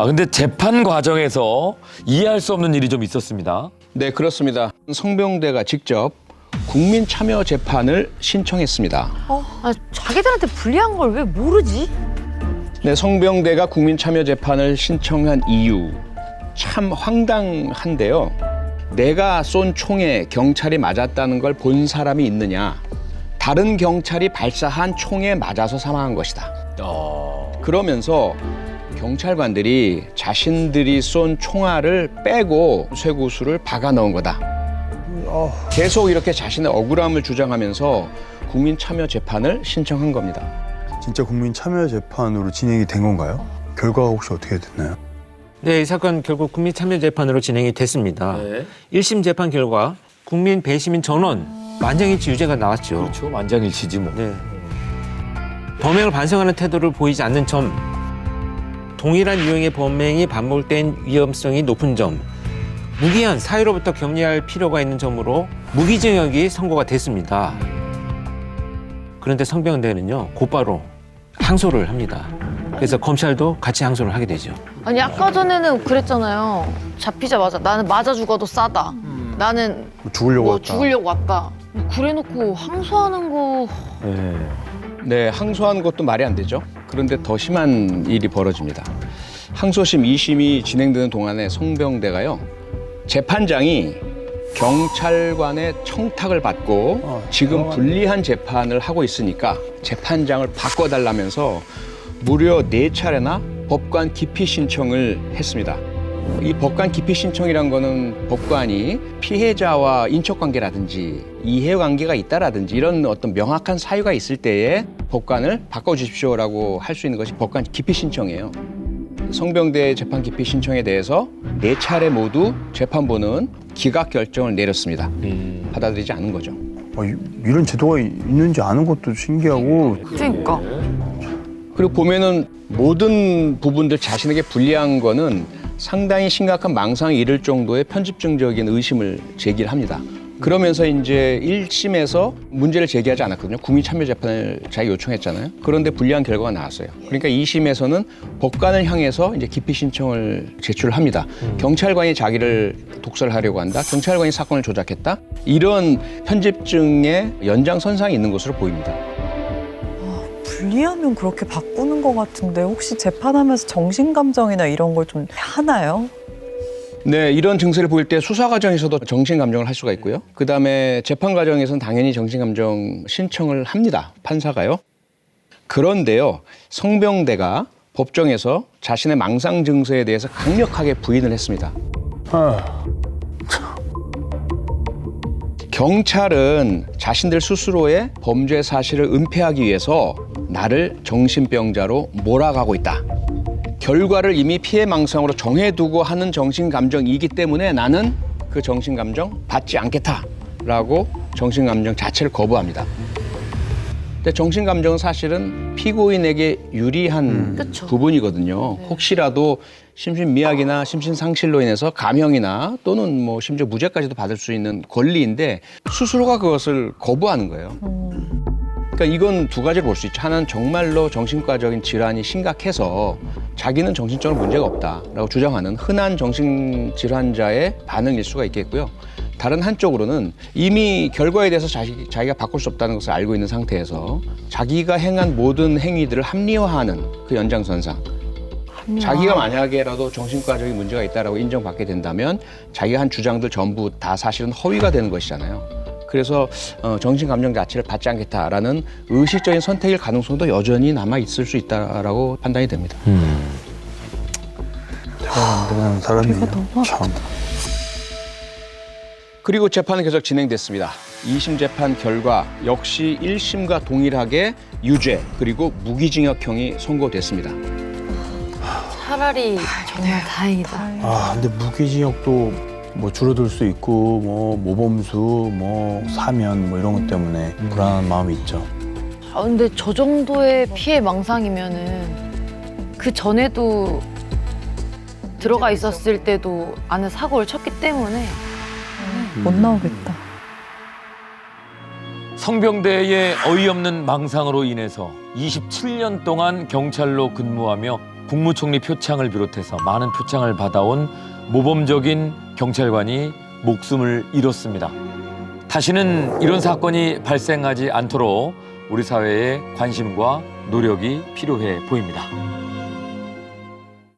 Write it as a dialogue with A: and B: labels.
A: 아, 근데 재판 과정에서 이해할 수 없는 일이 좀 있었습니다.
B: 네, 그렇습니다. 성병대가 직접 국민 참여 재판을 신청했습니다.
C: 아, 자기들한테 불리한 걸 왜 모르지?
B: 네, 성병대가 국민 참여 재판을 신청한 이유 참 황당한데요. 내가 쏜 총에 경찰이 맞았다는 걸 본 사람이 있느냐? 다른 경찰이 발사한 총에 맞아서 사망한 것이다.
A: 어...
B: 그러면서 경찰관들이 자신들이 쏜 총알을 빼고 쇠구수를 박아 넣은 거다. 계속 이렇게 자신의 억울함을 주장하면서 국민 참여 재판을 신청한 겁니다.
D: 진짜 국민 참여 재판으로 진행이 된 건가요? 결과가 혹시 어떻게 됐나요?
E: 네, 이 사건 결국 국민 참여 재판으로 진행이 됐습니다.
A: 네.
E: 일 1심 재판 결과 국민 배시민 전원 만장일치 유죄가 나왔죠.
A: 그렇죠. 만장일치지 뭐.
E: 네. 범행을 반성하는 태도를 보이지 않는 점, 동일한 유형의 범행이 반복된 위험성이 높은 점, 무기한 사유로부터 격리할 필요가 있는 점으로 무기징역이 선고가 됐습니다. 그런데 성병대는요 곧바로 항소를 합니다. 그래서 검찰도 같이 항소를 하게 되죠.
C: 아니 아까 전에는 그랬잖아요. 잡히자마자 나는 맞아 죽어도 싸다. 나는
D: 뭐 죽으려고
C: 뭐
D: 왔다.
C: 죽으려고 왔다. 그래놓고 항소하는 거
B: 네, 항소하는 것도 말이 안 되죠. 그런데 더 심한 일이 벌어집니다. 항소심 2심이 진행되는 동안에 성병대가요. 재판장이 경찰관의 청탁을 받고
D: 어,
B: 지금 불리한 재판을 하고 있으니까 재판장을 바꿔달라면서 무려 네 차례나 법관 기피 신청을 했습니다. 이 법관 기피 신청이란 거는 법관이 피해자와 인척 관계라든지 이해 관계가 있다라든지 이런 어떤 명확한 사유가 있을 때에 법관을 바꿔 주십시오라고 할 수 있는 것이 법관 기피 신청이에요. 성병대 재판 기피 신청에 대해서 네 차례 모두 재판부는 기각 결정을 내렸습니다. 받아들이지 않은 거죠.
D: 어, 이- 이런 제도가 있는지 아는 것도 신기하고
C: 그러니까
B: 그리고 보면은 모든 부분들 자신에게 불리한 거는 상당히 심각한 망상에 이를 정도의 편집증적인 의심을 제기를 합니다. 그러면서 이제 1심에서 문제를 제기하지 않았거든요. 국민 참여 재판을 자기 요청했잖아요. 그런데 불리한 결과가 나왔어요. 그러니까 2심에서는 법관을 향해서 이제 기피 신청을 제출합니다. 경찰관이 자기를 독설하려고 한다. 경찰관이 사건을 조작했다. 이런 편집증의 연장선상이 있는 것으로 보입니다.
F: 불리하면 그렇게 바꾸는 것 같은데 혹시 재판하면서 정신 감정이나 이런 걸 좀 하나요?
B: 네, 이런 증세를 보일 때 수사 과정에서도 정신 감정을 할 수가 있고요. 그 다음에 재판 과정에서는 당연히 정신 감정 신청을 합니다. 판사가요. 그런데요, 성병대가 법정에서 자신의 망상 증세에 대해서 강력하게 부인을 했습니다.
D: 아,
B: 경찰은 자신들 스스로의 범죄 사실을 은폐하기 위해서 나를 정신병자로 몰아가고 있다. 결과를 이미 피해 망상으로 정해두고 하는 정신 감정이기 때문에 나는 그 정신 감정 받지 않겠다라고 정신 감정 자체를 거부합니다. 근데 정신 감정은 사실은 피고인에게 유리한
C: 그쵸.
B: 부분이거든요. 혹시라도 심신미약이나 심신상실로 인해서 감형이나 또는 뭐 심지어 무죄까지도 받을 수 있는 권리인데 스스로가 그것을 거부하는 거예요. 그러니까 이건 두 가지를 볼 수 있죠. 하나는 정말로 정신과적인 질환이 심각해서 자기는 정신적으로 문제가 없다라고 주장하는 흔한 정신 질환자의 반응일 수가 있겠고요. 다른 한쪽으로는 이미 결과에 대해서 자기, 자기가 바꿀 수 없다는 것을 알고 있는 상태에서 자기가 행한 모든 행위들을 합리화하는 그 연장선상. 자기가 만약에라도 정신과적인 문제가 있다라고 인정받게 된다면 자기가 한 주장들 전부 다 사실은 허위가 되는 것이잖아요. 그래서 어, 정신 감정 자체를 받지 않겠다라는 의식적인 선택일 가능성도 여전히 남아 있을 수 있다라고 판단이 됩니다.
D: 안 되는 사람이에요. 참.
B: 그리고 재판은 계속 진행됐습니다. 2심 재판 결과 역시 1심과 동일하게 유죄 그리고 무기징역형이 선고됐습니다.
C: 차라리 정말 다행이다.
D: 아, 근데 무기징역도 뭐 줄어들 수 있고 뭐 모범수, 뭐 사면 뭐 이런 것 때문에 불안한 마음이 있죠.
C: 아, 근데 저 정도의 피해 망상이면은 그 전에도 들어가 있었을 때도 안에 사고를 쳤기 때문에
F: 못 나오겠다.
A: 성병대의 어이없는 망상으로 인해서 27년 동안 경찰로 근무하며 국무총리 표창을 비롯해서 많은 표창을 받아온 모범적인 경찰관이 목숨을 잃었습니다. 다시는 이런 사건이 발생하지 않도록 우리 사회의 관심과 노력이 필요해 보입니다.